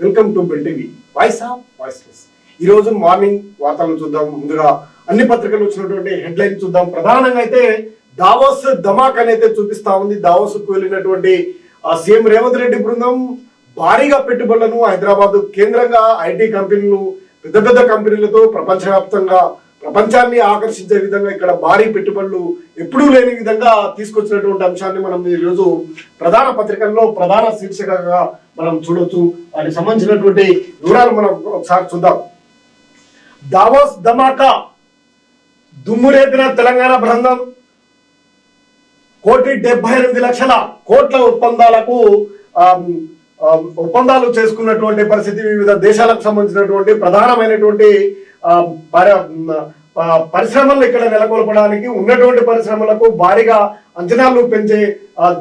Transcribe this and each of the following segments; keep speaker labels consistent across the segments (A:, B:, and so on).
A: Welcome to bill TV. Voice of voiceless ఈ రోజు morning వార్తలను చూద్దాం. ముందుగా అన్ని పత్రికలు వచ్చినటువంటి హెడ్లైన్ చూద్దాం. ప్రధానంగా అయితే దావోస్ ధమాక్ అనేది చూపిస్తా ఉంది. దావోస్కు వెళ్ళినటువంటి ఆ, సీఎం రేవంత్ రెడ్డి బృందం భారీగా పెట్టుబడులను హైదరాబాద్ కేంద్రంగా ఐటీ కంపెనీలు పెద్ద పెద్ద కంపెనీలతో ప్రపంచవ్యాప్తంగా ప్రపంచాన్ని ఆకర్షించే విధంగా ఇక్కడ భారీ పెట్టుబడులు ఎప్పుడూ లేని విధంగా తీసుకొచ్చినటువంటి అంశాన్ని మనం ఈరోజు రోజు ప్రధాన పత్రికల్లో ప్రధాన శీర్షికగా మనం చూడవచ్చు వాటికి సంబంధించినటువంటి వివరాలు మనం ఒకసారి చూద్దాం. దావోస్ ధమాకా దుమ్మురేపిన తెలంగాణ బృందం కోటి డెబ్బై ఎనిమిది లక్షల కోట్ల ఒప్పందాలకు ఒప్పందాలు చేసుకున్నటువంటి పరిస్థితి వివిధ దేశాలకు సంబంధించినటువంటి ప్రధానమైనటువంటి పరిశ్రమలు ఇక్కడ నెలకొల్పడానికి ఉన్నటువంటి పరిశ్రమలకు భారీగా అంచనాలు పెంచే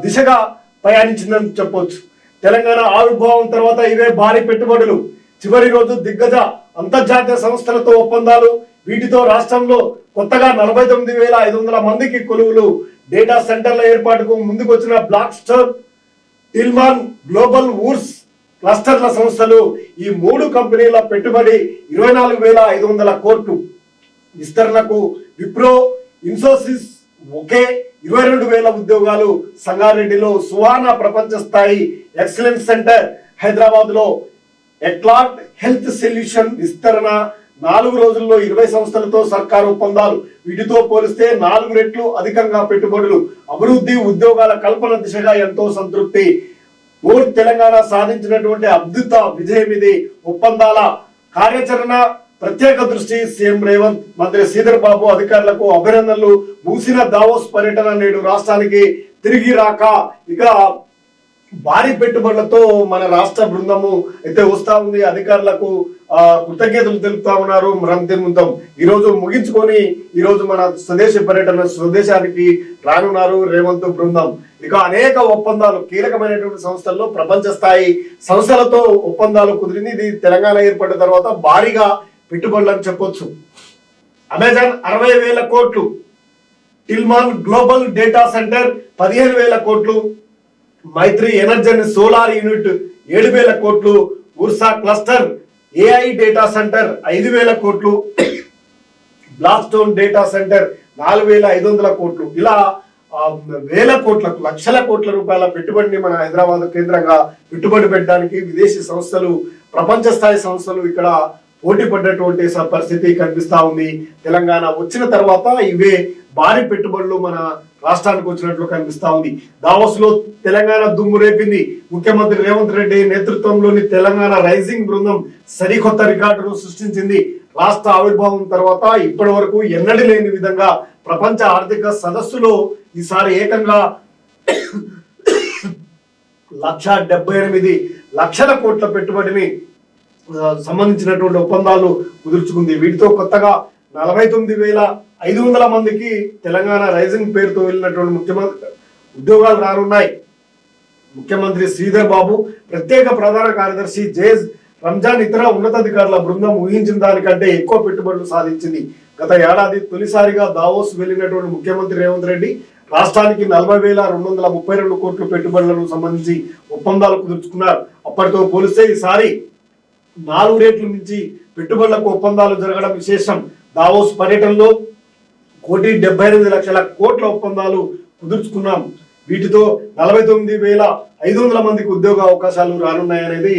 A: దిశగా ప్రయాణించిందని చెప్పవచ్చు తెలంగాణ ఆవిర్భావం తర్వాత ఇవే భారీ పెట్టుబడులు. చివరి రోజు దిగ్గజ అంతర్జాతీయ సంస్థలతో ఒప్పందాలు. వీటితో రాష్ట్రంలో కొత్తగా నలభై తొమ్మిది వేల ఐదు వందల మందికి కొలువులు. డేటా సెంటర్ల ఏర్పాటుకు ముందుకొచ్చిన బ్లాక్ స్టార్ టిల్మాన్ గ్లోబల్ ఊర్స్ క్లస్టర్ల సంస్థలు ఈ మూడు కంపెనీల పెట్టుబడి ఇరవై నాలుగు వేల ఐదు వందల కోట్లు. విస్తరణకు విప్రో ఇన్ఫోసిస్ ఒకే ఇరవై రెండు వేల ఉద్యోగాలు సంగారెడ్డిలో సువర్ణ ప్రపంచ స్థాయి ఎక్సలెన్స్ సెంటర్ హైదరాబాద్లో హెల్త్ సొల్యూషన్ విస్తరణ నాలుగు రోజుల్లో ఇరవై సంస్థలతో సర్కారు ఒప్పందాలు. వీటితో పోలిస్తే నాలుగు రెట్లు అధికంగా పెట్టుబడులు. అభివృద్ధి ఉద్యోగాల కల్పన దిశగా ఎంతో సంతృప్తి. ఓర్ తెలంగాణ సాధించినటువంటి అద్భుత విజయం ఇది ఒప్పందాల కార్యాచరణ ప్రత్యేక దృష్టి సీఎం రేవంత్ మంత్రి శ్రీధర్ బాబు అధికారులకు అభినందనలు. ముగిసిన దావోస్ పర్యటన నేడు రాష్ట్రానికి తిరిగి రాక ఇక భారీ పెట్టుబడులతో మన రాష్ట్ర బృందము అయితే వస్తా ఉంది. అధికారులకు కృతజ్ఞతలు తెలుపుతా ఉన్నారు రంతిముంతం ఈ రోజు ముగించుకొని ఈ రోజు మన స్వదేశ పర్యటన స్వదేశానికి రానున్నారు రేవంత్ బృందం. ఇక అనేక ఒప్పందాలు కీలకమైనటువంటి సంస్థల్లో ప్రపంచ స్థాయి సంస్థలతో ఒప్పందాలు కుదిరింది. ఇది తెలంగాణ ఏర్పడిన తర్వాత భారీగా పెట్టుబడులు అని చెప్పొచ్చు. అమెజాన్ అరవై వేల కోట్లు టిల్మాన్ గ్లోబల్ డేటా సెంటర్ పదిహేను వేల కోట్లు మైత్రి ఎనర్జన్ సోలార్ యూనిట్ ఏడు వేల కోట్లు Ursa cluster AI data centre ఐదు వేల కోట్లు బ్లాస్టోన్ డేటా సెంటర్ నాలుగు వేల ఐదు వందల కోట్లు. ఇలా వేల కోట్లకు లక్షల కోట్ల రూపాయల పెట్టుబడిని మన హైదరాబాద్ కేంద్రంగా పెట్టుబడి పెట్టడానికి విదేశీ సంస్థలు ప్రపంచ స్థాయి సంస్థలు ఇక్కడ పోటీ పడ్డటువంటి పరిస్థితి కనిపిస్తా ఉంది. తెలంగాణ వచ్చిన తర్వాత ఇవే భారీ పెట్టుబడులు మన రాష్ట్రానికి వచ్చినట్లు కనిపిస్తా ఉంది. దావోస్లో తెలంగాణ దుమ్ము రేపింది. ముఖ్యమంత్రి రేవంత్ రెడ్డి నేతృత్వంలోని తెలంగాణ రైజింగ్ బృందం సరికొత్త రికార్డును సృష్టించింది. రాష్ట్ర ఆవిర్భావం తర్వాత ఇప్పటి వరకు ఎన్నడూ లేని విధంగా ప్రపంచ ఆర్థిక సదస్సులో ఈసారి ఏకంగా లక్ష డెబ్బై ఎనిమిది లక్షల కోట్ల పెట్టుబడిని సంబంధించినటువంటి ఒప్పందాలు కుదుర్చుకుంది. వీటితో కొత్తగా నలభై తొమ్మిది వేల ఐదు వందల మందికి తెలంగాణ రైజింగ్ పేరుతో వెళ్ళినటువంటి ముఖ్యమంత్రి ఉద్యోగాలు రానున్నాయి. ముఖ్యమంత్రి శ్రీధర్ బాబు ప్రత్యేక ప్రధాన కార్యదర్శి జేజ్ రంజాన్ ఇతర ఉన్నతాధికారుల బృందం ఊహించిన దానికంటే ఎక్కువ పెట్టుబడులు సాధించింది. గత ఏడాది తొలిసారిగా దావోస్ వెళ్ళినటువంటి ముఖ్యమంత్రి రేవంత్ రెడ్డి రాష్ట్రానికి నలభై వేల రెండు వందల ముప్పై రెండు కోట్ల పెట్టుబడులకు సంబంధించి ఒప్పందాలు కుదుర్చుకున్నారు. అప్పటితో పోలిస్తే ఈసారి నాలుగు రేట్ల నుంచి పెట్టుబడులకు ఒప్పందాలు జరగడం విశేషం. దావోస్ పర్యటనలో కోటి డెబ్బై ఎనిమిది లక్షల కోట్ల ఒప్పందాలు కుదుర్చుకున్నాం. వీటితో నలభై తొమ్మిది వేల ఐదు వందల మందికి ఉద్యోగ అవకాశాలు రానున్నాయనేది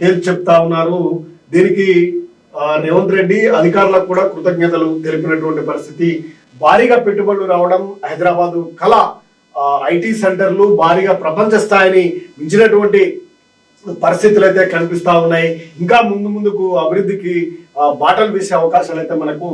A: తేల్చి చెప్తా ఉన్నారు. దీనికి రేవంత్ రెడ్డి అధికారులకు కూడా కృతజ్ఞతలు తెలిపినటువంటి పరిస్థితి. భారీగా పెట్టుబడులు రావడం హైదరాబాదు కళ ఐటీ సెంటర్లు భారీగా ప్రపంచ స్థాయిని మించినటువంటి పరిస్థితులు అయితే కనిపిస్తా ఉన్నాయి. ఇంకా ముందు ముందుకు అభివృద్ధికి బాటలు వేసే అవకాశాలు అయితే మనకు